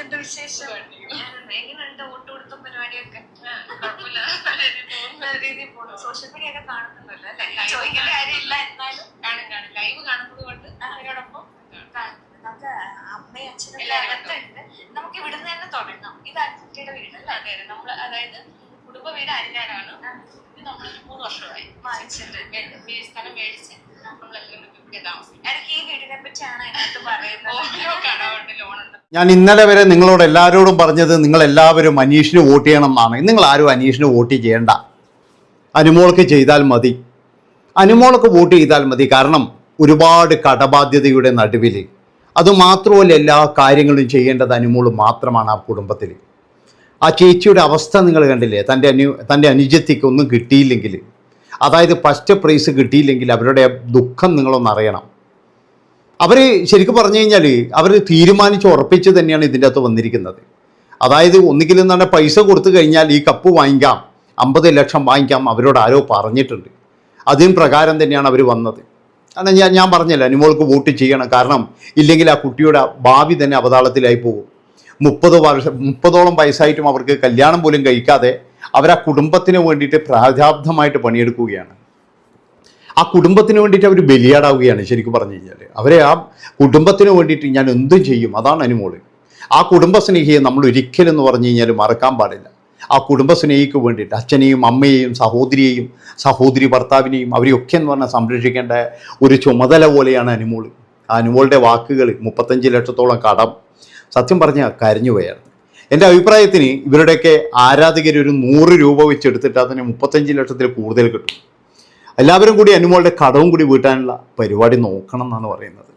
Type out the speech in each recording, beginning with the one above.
എന്തുണ്ട് വിശേഷം? എങ്ങനെയുണ്ട് വോട്ടുകൊടുത്തും പരിപാടിയൊക്കെ? കുഴപ്പമില്ല. നല്ല രീതിയിൽ സോഷ്യൽ മീഡിയ ഒക്കെ കാണുന്നുണ്ടല്ലോ അല്ലേ? ചോദിക്കേണ്ട കാര്യമില്ല എന്നാലും. കാണും കാണും. ലൈവ് കാണുന്നത് കൊണ്ട്. നമുക്ക് അമ്മയും അച്ഛനും അകത്തുണ്ട് നമുക്ക് ഇവിടുന്ന് തന്നെ തുടങ്ങാം. ഇത് അച്ഛന്റെ വീടല്ലേ അതെ അതെ. നമ്മൾ അതായത് കുടുംബ വീട് അരിഞ്ഞാലാണ് ഇത് നമ്മളൊരു മൂന്ന് വർഷമായി സ്ഥലം മേടിച്ച്. ഞാൻ ഇന്നലെ വരെ നിങ്ങളോട് എല്ലാവരോടും പറഞ്ഞത് നിങ്ങൾ എല്ലാവരും അനീഷിന് വോട്ട് ചെയ്യണം എന്നാണ്. നിങ്ങൾ ആരും അനീഷിന് വോട്ട് ചെയ്യേണ്ട. അനുമോൾക്ക് ചെയ്താൽ മതി. അനുമോൾക്ക് വോട്ട് ചെയ്താൽ മതി. കാരണം ഒരുപാട് കടബാധ്യതയുടെ നടുവിൽ. അതുമാത്രമല്ല എല്ലാ കാര്യങ്ങളും ചെയ്യേണ്ടത് അനുമോൾ മാത്രമാണ് ആ കുടുംബത്തിൽ. ആ ചേച്ചിയുടെ അവസ്ഥ നിങ്ങൾ കണ്ടില്ലേ? തന്റെ അനു തന്റെ അനുജത്തിക്കൊന്നും കിട്ടിയില്ലെങ്കിൽ. അതായത് ഫസ്റ്റ് പ്രൈസ് കിട്ടിയില്ലെങ്കിൽ അവരുടെ ദുഃഖം നിങ്ങളൊന്ന് അറിയണം. അവർ ശരിക്കും പറഞ്ഞു കഴിഞ്ഞാൽ അവർ തീരുമാനിച്ച് ഉറപ്പിച്ച് തന്നെയാണ് ഇതിന്റെ അകത്ത് വന്നിരിക്കുന്നത്. അതായത് ഒന്നുകിൽ എന്താണ് പൈസ കൊടുത്തു കഴിഞ്ഞാൽ ഈ കപ്പ് വാങ്ങിക്കാം അമ്പത് ലക്ഷം വാങ്ങിക്കാം അവരോട് ആരോ പറഞ്ഞിട്ടുണ്ട്. അതിന് പ്രകാരം തന്നെയാണ് അവർ വന്നത്. കാരണം ഞാൻ ഞാൻ പറഞ്ഞില്ല അനുമോൾക്ക് വോട്ട് ചെയ്യണം. കാരണം ഇല്ലെങ്കിൽ ആ കുട്ടിയുടെ ഭാവി തന്നെ അവതാളത്തിലായി പോകും. മുപ്പത് വർഷം മുപ്പതോളം വയസ്സായിട്ടും അവർക്ക് കല്യാണം പോലും കഴിക്കാതെ അവർ ആ കുടുംബത്തിന് വേണ്ടിയിട്ട് പ്രാരാബ്ധമായിട്ട് പണിയെടുക്കുകയാണ്. ആ കുടുംബത്തിന് വേണ്ടിയിട്ട് അവർ ബലിയാടാവുകയാണ് ശരിക്കും പറഞ്ഞു കഴിഞ്ഞാൽ അവരെ ആ കുടുംബത്തിന് വേണ്ടിയിട്ട് ഞാൻ എന്തും ചെയ്യും അതാണ് അനുമോൾ ആ കുടുംബസ്നേഹിയെ നമ്മൾ ഒരിക്കലും എന്ന് പറഞ്ഞു കഴിഞ്ഞാൽ മറക്കാൻ പാടില്ല. ആ കുടുംബ സ്നേഹിക്ക് വേണ്ടിയിട്ട് അച്ഛനെയും അമ്മയെയും സഹോദരിയെയും സഹോദരി ഭർത്താവിനെയും അവരെയൊക്കെ എന്ന് പറഞ്ഞാൽ സംരക്ഷിക്കേണ്ട ഒരു ചുമതല പോലെയാണ് അനുമോൾ. ആ അനുമോളുടെ വാക്കുകൾ മുപ്പത്തഞ്ച് ലക്ഷത്തോളം കടം. സത്യം പറഞ്ഞാൽ കരഞ്ഞു പോയായിരുന്നു. എന്റെ അഭിപ്രായത്തിന് ഇവരുടെയൊക്കെ ആരാധകർ ഒരു നൂറ് രൂപ വെച്ചെടുത്തിട്ട് അതിന് മുപ്പത്തഞ്ച് ലക്ഷത്തിൽ കൂടുതൽ കിട്ടും. എല്ലാവരും കൂടി അനുമോളുടെ കടവും കൂടി വീട്ടാനുള്ള പരിപാടി നോക്കണം എന്നാണ് പറയുന്നത്.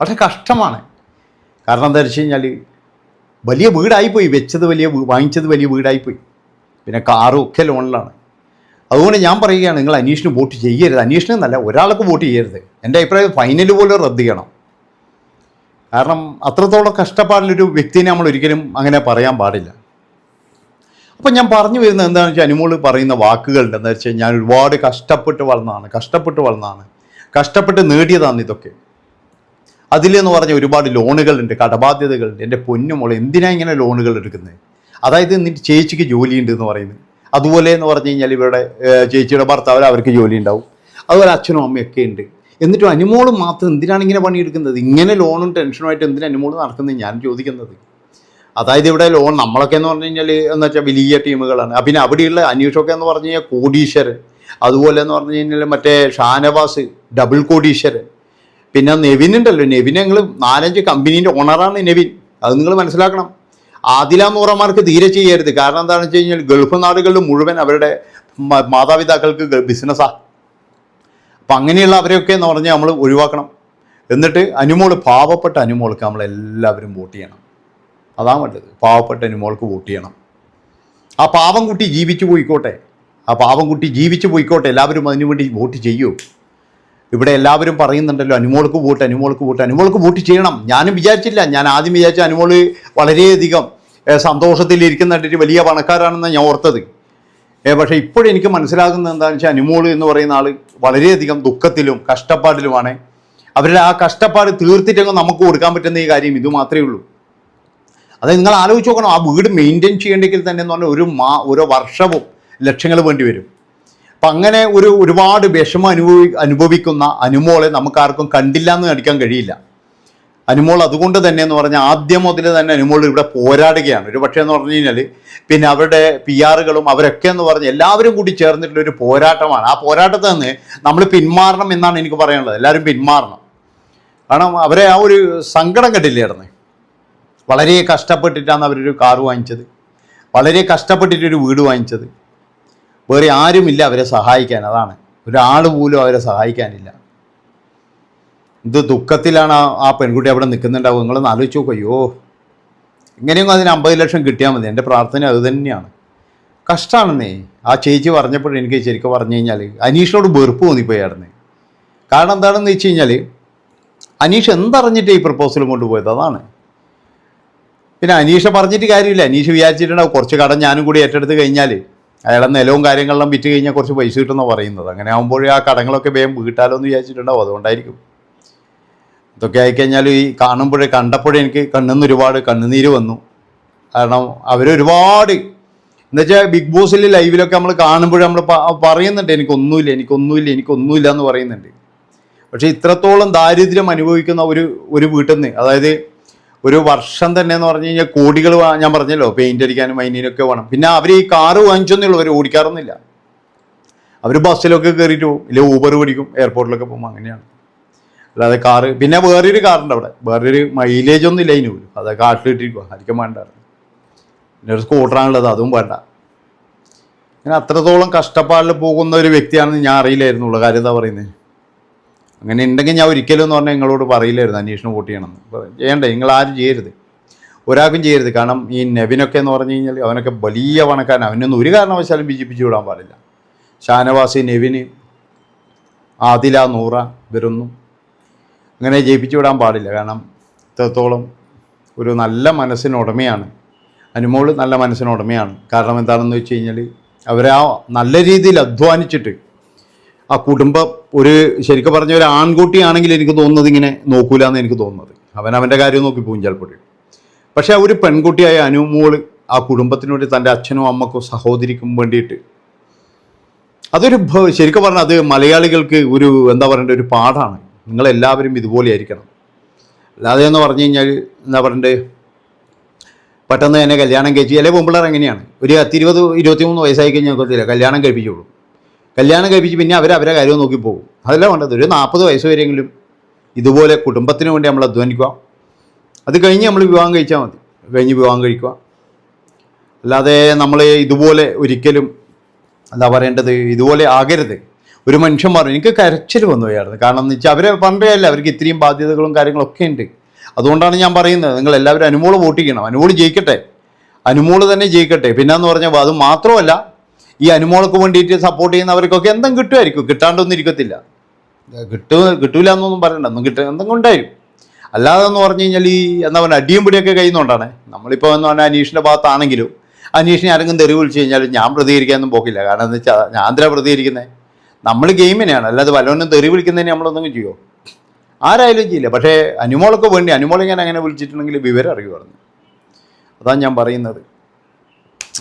പക്ഷെ കഷ്ടമാണ്. കാരണം എന്താ വെച്ച് കഴിഞ്ഞാൽ വലിയ വീടായിപ്പോയി. വെച്ചത് വലിയ വാങ്ങിച്ചത് വലിയ വീടായിപ്പോയി. പിന്നെ കാറും ഒക്കെ ലോണിലാണ്. അതുകൊണ്ട് ഞാൻ പറയുകയാണ് നിങ്ങൾ അന്വേഷണം വോട്ട് ചെയ്യരുത്. അന്വേഷണം എന്നല്ല ഒരാൾക്ക് വോട്ട് ചെയ്യരുത്. എന്റെ അഭിപ്രായം ഫൈനൽ പോലും റദ്ദ് ചെയ്യണം. കാരണം അത്രത്തോളം കഷ്ടപ്പാടിലൊരു വ്യക്തിനെ നമ്മൾ ഒരിക്കലും അങ്ങനെ പറയാൻ പാടില്ല. അപ്പം ഞാൻ പറഞ്ഞു വരുന്നത് എന്താണെന്ന് വെച്ചാൽ അനുമോൾ പറയുന്ന വാക്കുകളുണ്ട്. എന്താ വെച്ചാൽ ഞാൻ ഒരുപാട് കഷ്ടപ്പെട്ട് വളർന്നതാണ് കഷ്ടപ്പെട്ട് വളർന്നതാണ് കഷ്ടപ്പെട്ട് നേടിയതാണ് ഇതൊക്കെ. അതിലെന്ന് പറഞ്ഞ ഒരുപാട് ലോണുകളുണ്ട് കടബാധ്യതകളുണ്ട്. എന്റെ പൊന്നുമോളെ എന്തിനാണ് ഇങ്ങനെ ലോണുകൾ എടുക്കുന്നത്? അതായത് നിന്റെ ചേച്ചിക്ക് ജോലിയുണ്ട് എന്ന് പറയുന്നത്. അതുപോലെ എന്ന് പറഞ്ഞു കഴിഞ്ഞാൽ ഇവരുടെ ചേച്ചിയുടെ ഭർത്താവിൽ അവർക്ക് ജോലി ഉണ്ടാവും അതുപോലെ അച്ഛനും അമ്മയൊക്കെ ഉണ്ട്. എന്നിട്ടും അനുമോൾ മാത്രം എന്തിനാണ് ഇങ്ങനെ പണിയെടുക്കുന്നത്? ഇങ്ങനെ ലോണും ടെൻഷനുമായിട്ട് എന്തിനാ അനുമോൾ നടക്കുന്നത്? ഞാൻ ചോദിക്കുന്നത്. അതായത് ഇവിടെ ലോൺ നമ്മളൊക്കെ എന്ന് പറഞ്ഞു കഴിഞ്ഞാൽ എന്ന് വെച്ചാൽ വലിയ ടീമുകളാണ്. പിന്നെ അവിടെയുള്ള അനീഷൊക്കെ എന്ന് പറഞ്ഞു കഴിഞ്ഞാൽ കോടീശ്വരൻ. അതുപോലെ എന്ന് പറഞ്ഞു കഴിഞ്ഞാൽ മറ്റേ ഷാനവാസ് ഡബിൾ കോടീശ്വരൻ. പിന്നെ നെവിൻ ഉണ്ടല്ലോ. നെവിൻ ഞങ്ങൾ നാലഞ്ച് കമ്പനീന്റെ ഓണറാണ് നെവിൻ. അത് നിങ്ങൾ മനസ്സിലാക്കണം. ആദില നൂറമാർക്ക് തീരെ ചെയ്യരുത്. കാരണം എന്താണെന്ന് വെച്ച് കഴിഞ്ഞാൽ ഗൾഫ് നാടുകളിൽ മുഴുവൻ അവരുടെ മാതാപിതാക്കൾക്ക് ബിസിനസ്സാണ് അപ്പം അങ്ങനെയുള്ള അവരെയൊക്കെ എന്ന് പറഞ്ഞാൽ നമ്മൾ ഒഴിവാക്കണം. എന്നിട്ട് അനുമോൾ പാവപ്പെട്ട അനുമോൾക്ക് നമ്മളെല്ലാവരും വോട്ട് ചെയ്യണം. അതാണ് വേണ്ടത്. പാവപ്പെട്ട അനുമോൾക്ക് വോട്ട് ചെയ്യണം. ആ പാവം കുട്ടി ജീവിച്ചു പോയിക്കോട്ടെ. ആ പാവം കുട്ടി ജീവിച്ചു പോയിക്കോട്ടെ. എല്ലാവരും അതിനു വേണ്ടി വോട്ട് ചെയ്യൂ. ഇവിടെ എല്ലാവരും പറയുന്നുണ്ടല്ലോ അനുമോൾക്ക് വോട്ട് അനുമോൾക്ക് വോട്ട് അനുമോൾക്ക് വോട്ട് ചെയ്യണം. ഞാനും വിചാരിച്ചില്ല. ഞാൻ ആദ്യം വിചാരിച്ച അനുമോൾ വളരെയധികം ഏഹ്, സന്തോഷത്തിലിരിക്കുന്നുണ്ട്. വലിയ പണക്കാരാണെന്ന് ഞാൻ ഓർത്തത്. പക്ഷേ ഇപ്പോഴെനിക്ക് മനസ്സിലാകുന്നത് എന്താണെന്ന് വെച്ചാൽ അനുമോൾ എന്ന് പറയുന്ന ആൾ വളരെയധികം ദുഃഖത്തിലും കഷ്ടപ്പാടിലുമാണ്. അവരുടെ ആ കഷ്ടപ്പാട് തീർത്തിട്ടെങ്കിൽ നമുക്ക് കൊടുക്കാൻ പറ്റുന്ന ഈ കാര്യം ഇത് മാത്രമേ ഉള്ളൂ. അതായത് നിങ്ങൾ ആലോചിച്ച് നോക്കണം. ആ വീട് മെയിന്റെയിൻ ചെയ്യേണ്ടെങ്കിൽ തന്നെ എന്ന് പറഞ്ഞാൽ ഒരു മാ ഓരോ വർഷവും ലക്ഷങ്ങൾ വേണ്ടി വരും. അപ്പം അങ്ങനെ ഒരു ഒരുപാട് വിഷമം അനുഭവി അനുഭവിക്കുന്ന അനുമോളെ നമുക്കാർക്കും കണ്ടില്ല എന്ന് നടിക്കാൻ കഴിയില്ല. അനുമോൾ അതുകൊണ്ട് തന്നെ എന്ന് പറഞ്ഞാൽ ആദ്യം മുതൽ തന്നെ അനുമോൾ ഇവിടെ പോരാടുകയാണ്. ഒരു പക്ഷേ എന്ന് പറഞ്ഞു കഴിഞ്ഞാൽ പിന്നെ അവരുടെ പി ആറുകളും അവരൊക്കെ എന്ന് പറഞ്ഞ് എല്ലാവരും കൂടി ചേർന്നിട്ടുള്ള ഒരു പോരാട്ടമാണ്. ആ പോരാട്ടത്തിൽ നിന്ന് നമ്മൾ പിന്മാറണം എന്നാണ് എനിക്ക് പറയാനുള്ളത്. എല്ലാവരും പിന്മാറണം. കാരണം അവരെ ആ ഒരു സങ്കടം കണ്ടില്ലായിരുന്നു? വളരെ കഷ്ടപ്പെട്ടിട്ടാണ് അവരൊരു കാറ് വാങ്ങിച്ചത്. വളരെ കഷ്ടപ്പെട്ടിട്ടൊരു വീട് വാങ്ങിച്ചത്. വേറെ ആരുമില്ല അവരെ സഹായിക്കാൻ. അതാണ്. ഒരാൾ പോലും അവരെ സഹായിക്കാനില്ല. ഇത് ദുഃഖത്തിലാണ് ആ പെൺകുട്ടി അവിടെ നിൽക്കുന്നുണ്ടാവും നിങ്ങളൊന്ന് ആലോചിച്ച് നോക്കും. അയ്യോ എങ്ങനെയെങ്കിലും അതിന് അമ്പത് ലക്ഷം കിട്ടിയാൽ മതി. എന്റെ പ്രാർത്ഥന അത് തന്നെയാണ്. കഷ്ടമാണെന്നേ ആ ചേച്ചി പറഞ്ഞപ്പോൾ എനിക്ക് ശരിക്കും പറഞ്ഞു കഴിഞ്ഞാൽ അനീഷിനോട് വെറുപ്പ് തോന്നിപ്പോയായിരുന്നു. കാരണം എന്താണെന്ന് വെച്ച് കഴിഞ്ഞാൽ അനീഷ് എന്തറിഞ്ഞിട്ട് ഈ പ്രപ്പോസൽ കൊണ്ടുപോയത്? അതാണ്. പിന്നെ അനീഷ പറഞ്ഞിട്ട് കാര്യമില്ല. അനീഷ് വിചാരിച്ചിട്ടുണ്ടാവും കുറച്ച് കടം ഞാനും കൂടി ഏറ്റെടുത്ത് കഴിഞ്ഞാൽ അയാളെ നിലവും കാര്യങ്ങളെല്ലാം വിറ്റ് കഴിഞ്ഞാൽ കുറച്ച് പൈസ കിട്ടുമെന്നാണ് പറയുന്നത്. അങ്ങനെ ആകുമ്പോഴേ ആ കടങ്ങളൊക്കെ വേഗം വീട്ടാലോ എന്ന് വിചാരിച്ചിട്ടുണ്ടാവും. അതുകൊണ്ടായിരിക്കും. ഇതൊക്കെ ആയിക്കഴിഞ്ഞാൽ ഈ കാണുമ്പോഴേ കണ്ടപ്പോഴേ എനിക്ക് കണ്ണുനിന്ന് ഒരുപാട് കണ്ണുനീര് വന്നു. കാരണം അവരൊരുപാട് എന്നുവെച്ചാൽ ബിഗ് ബോസിൽ ലൈവിലൊക്കെ നമ്മൾ കാണുമ്പോഴേ നമ്മൾ പറയുന്നുണ്ട് എനിക്കൊന്നുമില്ല എനിക്കൊന്നുമില്ല എനിക്കൊന്നുമില്ല എന്ന് പറയുന്നുണ്ട്. പക്ഷേ ഇത്രത്തോളം ദാരിദ്ര്യം അനുഭവിക്കുന്ന ഒരു ഒരു വീട്ടിൽ നിന്ന് അതായത് ഒരു വർഷം തന്നെ എന്ന് പറഞ്ഞു കഴിഞ്ഞാൽ കോടികൾ ഞാൻ പറഞ്ഞല്ലോ പെയിന്റ് അടിക്കാനും മൈനിനൊക്കെ വേണം. പിന്നെ അവർ ഈ കാറ് വാങ്ങിച്ചൊന്നുള്ളൂ അവർ ഓടിക്കാറൊന്നുമില്ല. അവർ ബസ്സിലൊക്കെ കയറിയിട്ട് പോകും ഇല്ലെങ്കിൽ ഊബർ പിടിക്കും എയർപോർട്ടിലൊക്കെ പോകും അങ്ങനെയാണ്. അല്ലാതെ കാറ് പിന്നെ വേറൊരു കാറുണ്ട് അവിടെ. വേറൊരു മൈലേജ് ഒന്നും ഇല്ല അതിന് പോലും. അത് കാട്ടിലിട്ടിരിക്കുക ആയിരിക്കും വേണ്ട പിന്നെ ഒരു സ്കൂട്ടറാണുള്ളത് അതും വേണ്ട. ഞാൻ അത്രത്തോളം കഷ്ടപ്പാടിൽ പോകുന്ന ഒരു വ്യക്തിയാണെന്ന് ഞാൻ അറിയില്ലായിരുന്നുള്ളൂ കാര്യം എന്താ പറയുന്നത് അങ്ങനെ ഉണ്ടെങ്കിൽ ഞാൻ ഒരിക്കലും എന്ന് പറഞ്ഞാൽ നിങ്ങളോട് പറയില്ലായിരുന്നു അന്വേഷണം വോട്ട് ചെയ്യണമെന്ന്. ചെയ്യണ്ടേ? നിങ്ങൾ ആരും ചെയ്യരുത്. ഒരാൾക്കും ചെയ്യരുത്. കാരണം ഈ നെവിനൊക്കെ എന്ന് പറഞ്ഞു കഴിഞ്ഞാൽ അവനൊക്കെ വലിയ പണക്കാരൻ അവനൊന്നും ഒരു കാരണവശാലും ബിജെപിച്ച് വിടാൻ പാടില്ല. ഷാനവാസി നെവിന് ആദില നൂറ ഇവരൊന്നും അങ്ങനെ ജയിപ്പിച്ചു വിടാൻ പാടില്ല. കാരണം ഇത്രത്തോളം ഒരു നല്ല മനസ്സിനുടമയാണ് അനുമോൾ നല്ല മനസ്സിനുടമയാണ് കാരണം എന്താണെന്ന് വെച്ച് കഴിഞ്ഞാൽ അവരെ ആ നല്ല രീതിയിൽ അധ്വാനിച്ചിട്ട് ആ കുടുംബം ഒരു ശരിക്കും പറഞ്ഞ ഒരു ആൺകുട്ടിയാണെങ്കിൽ എനിക്ക് തോന്നുന്നത് ഇങ്ങനെ നോക്കൂല എന്ന് എനിക്ക് തോന്നുന്നത്. അവൻ അവന്റെ കാര്യം നോക്കി പോകും ചിലപ്പോൾ പക്ഷേ ഒരു പെൺകുട്ടിയായ അനുമോൾ ആ കുടുംബത്തിന് വേണ്ടി തന്റെ അച്ഛനും അമ്മക്കും സഹോദരിക്കും വേണ്ടിയിട്ട് അതൊരു ശരിക്കും പറഞ്ഞാൽ അത് മലയാളികൾക്ക് ഒരു എന്താ പറയേണ്ട ഒരു പാഠാണ്. നിങ്ങളെല്ലാവരും ഇതുപോലെ ആയിരിക്കണം. അല്ലാതെ എന്ന് പറഞ്ഞു കഴിഞ്ഞാൽ എന്താ പറയണ്ടേ? പെട്ടെന്ന് തന്നെ കല്യാണം കഴിച്ച് ചില പെമ്പിള്ളേർ എങ്ങനെയാണ് ഒരു പത്തിരുപത് ഇരുപത്തിമൂന്ന് വയസ്സായി കഴിഞ്ഞാൽ നോക്കത്തില്ല കല്യാണം കഴിപ്പിച്ചോളൂ കല്യാണം കഴിപ്പിച്ച് പിന്നെ അവർ അവരെ കാര്യം നോക്കി പോകും. അതല്ല വേണ്ടത്. ഒരു നാൽപ്പത് വയസ്സ് വരെയെങ്കിലും ഇതുപോലെ കുടുംബത്തിന് വേണ്ടി നമ്മൾ അധ്വാനിക്കുക. അത് കഴിഞ്ഞ് നമ്മൾ വിവാഹം കഴിച്ചാൽ മതി. കഴിഞ്ഞ് വിവാഹം കഴിക്കുക. അല്ലാതെ നമ്മൾ ഇതുപോലെ ഒരിക്കലും എന്താ പറയേണ്ടത്? ഇതുപോലെ ആകരുത്. ഒരു മനുഷ്യൻ പറഞ്ഞു എനിക്ക് കരച്ചിൽ വന്നു പോയായിരുന്നു. കാരണം എന്ന് വെച്ചാൽ അവരെ പണ്ടേയല്ല അവർക്ക് ഇത്രയും ബാധ്യതകളും കാര്യങ്ങളൊക്കെ ഉണ്ട്. അതുകൊണ്ടാണ് ഞാൻ പറയുന്നത് നിങ്ങൾ എല്ലാവരും അനുമോൾ വോട്ട് ചെയ്യണം. ജയിക്കട്ടെ. അനുമോൾ തന്നെ ജയിക്കട്ടെ. പിന്നെന്ന് പറഞ്ഞാൽ അത് മാത്രമല്ല ഈ അനുമോൾക്ക് വേണ്ടിയിട്ട് സപ്പോർട്ട് ചെയ്യുന്നവർക്കൊക്കെ എന്തും കിട്ടുമായിരിക്കും. കിട്ടാണ്ടൊന്നും ഇരിക്കത്തില്ല. കിട്ടും കിട്ടൂല എന്നൊന്നും പറയണ്ട. ഒന്നും കിട്ടുക എന്തെങ്കിലും ഉണ്ടായിരിക്കും. അല്ലാതെ എന്ന് പറഞ്ഞു കഴിഞ്ഞാൽ ഈ എന്താ പറയുക അടിയും പിടിയൊക്കെ കഴിയുന്നതുകൊണ്ടാണ് നമ്മളിപ്പോൾ എന്ന് പറഞ്ഞാൽ അനീഷിന്റെ ഭാഗത്താണെങ്കിലും അനീഷിനെ ആരെങ്കിലും തെരുവ് വിളിച്ചു കഴിഞ്ഞാൽ ഞാൻ പ്രതികരിക്കാനൊന്നും പോക്കില്ല. കാരണം എന്ന് വെച്ചാൽ ഞാൻ എന്തിനാണ് പ്രതികരിക്കുന്നത് നമ്മൾ ഗെയിമിനെയാണ്. അല്ലാതെ വല്ലവനും തെറി വിളിക്കുന്നതിന് നമ്മളൊന്നും ചെയ്യുമോ ആരായാലും ചെയ്യില്ല. പക്ഷേ അനുമോളൊക്കെ വേണ്ടി അനുമോളെ ഞാൻ അങ്ങനെ വിളിച്ചിട്ടുണ്ടെങ്കിൽ വിവരം അറിയുമായിരുന്നു. അതാണ് ഞാൻ പറയുന്നത്.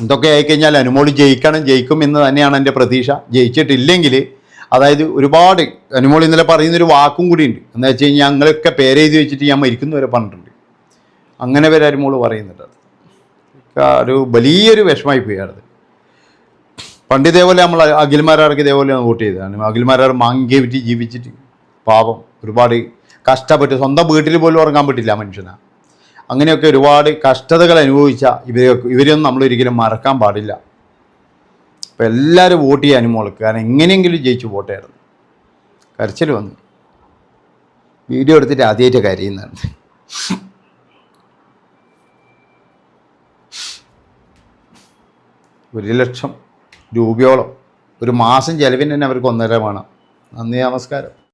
ഇതൊക്കെ ആയിക്കഴിഞ്ഞാൽ അനുമോൾ ജയിക്കണം ജയിക്കും എന്ന് തന്നെയാണ് എന്റെ പ്രതീക്ഷ. ജയിച്ചിട്ടില്ലെങ്കിൽ അതായത് ഒരുപാട് അനുമോൾ ഇന്നലെ പറയുന്നൊരു വാക്കും കൂടി ഉണ്ട്. എന്ന് വെച്ച് കഴിഞ്ഞാൽ ഞങ്ങളൊക്കെ പേരെഴുതി വെച്ചിട്ട് ഞാൻ മരിക്കുന്നു വരെ പറഞ്ഞിട്ടുണ്ട്. അങ്ങനെ വരെ അനുമോൾ പറയുന്നുണ്ട് അത്. ഒരു വലിയൊരു വിഷമായി പോയി അത്. പണ്ട് ഇതേപോലെ നമ്മൾ അഖിൽമാരാർക്ക് ഇതേപോലെ വോട്ട് ചെയ്തതാണ്. അഖിൽമാരാർ മാങ്ങിയ വിറ്റ് ജീവിച്ചിട്ട് പാപം ഒരുപാട് കഷ്ടപ്പെട്ട് സ്വന്തം വീട്ടിൽ പോലും ഉറങ്ങാൻ പറ്റില്ല മനുഷ്യനാ. അങ്ങനെയൊക്കെ ഒരുപാട് കഷ്ടതകൾ അനുഭവിച്ച ഇവരെ ഇവരെയൊന്നും നമ്മൾ ഒരിക്കലും മറക്കാൻ പാടില്ല. അപ്പോൾ എല്ലാവരും വോട്ട് ചെയ്യാനും മോൾക്ക്. കാരണം എങ്ങനെയെങ്കിലും ജയിച്ചു ചെയ്യണം കരച്ചിൽ വന്നു. വീഡിയോ എടുത്തിട്ട് ആദ്യമായിട്ട് കരയുന്നതാണ് ഒരു ലക്ഷം രൂപയോളം. ഒരു മാസം ചെലവിന് തന്നെ അവർക്ക് ഒന്നര വേണം. നന്ദി നമസ്കാരം.